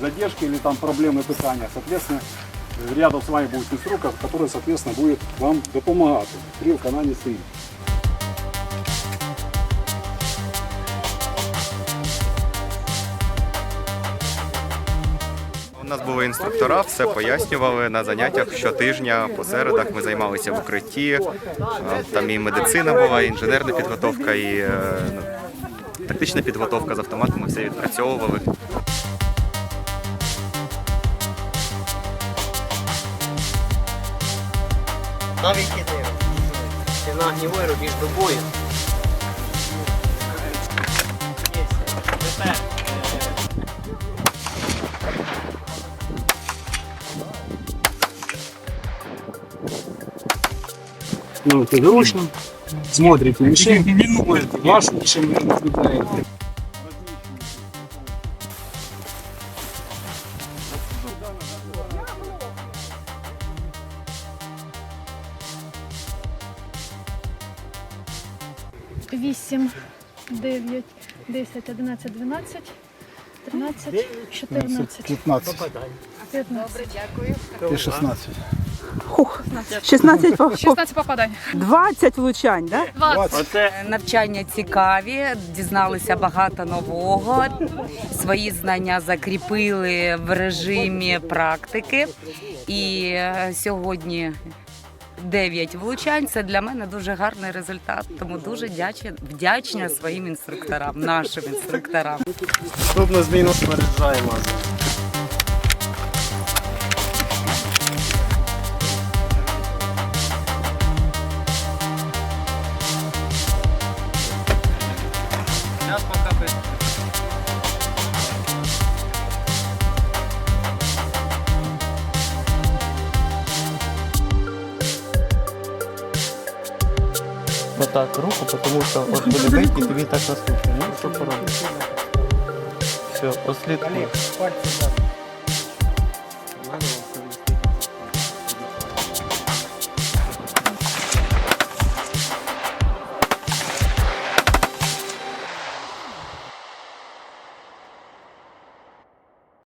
задержки или там проблемы питания. Соответственно, э, рядом с вами будет инструктор, который, соответственно, будет вам допомагати при виконанні стоїть. У нас були інструктора, все пояснювали на заняттях щотижня, по середах ми займалися в укритті. Е, Там і медицина була, і інженерна підготовка, і е, ну, тактична підготовка з автоматами, все відпрацьовували. Навіть іди. Ти на огнівой до бою. Ну, это зручно. Смотрите мишень, вашу мишень наблюдаете. Вісім, дев'ять, десять, одинадцять, дванадцять, тринадцять, чотирнадцять, 15 п'ятнадцять. и 16. Хух, 16 по, по 16 попадань. 20 влучань, да? 20. Навчання цікаві, дізналися багато нового. Свої знання закріпили в режимі практики. І е, сьогодні 9 влучань. Це для мене дуже гарний результат. Тому дуже вдячна, вдячна своїм інструкторам, нашим інструкторам. Наступну зміну споряджаємо. Зараз поки Отак руку, тому що от буде бить тобі так наступне. Ну, що поробиш? Все, ослідкуй.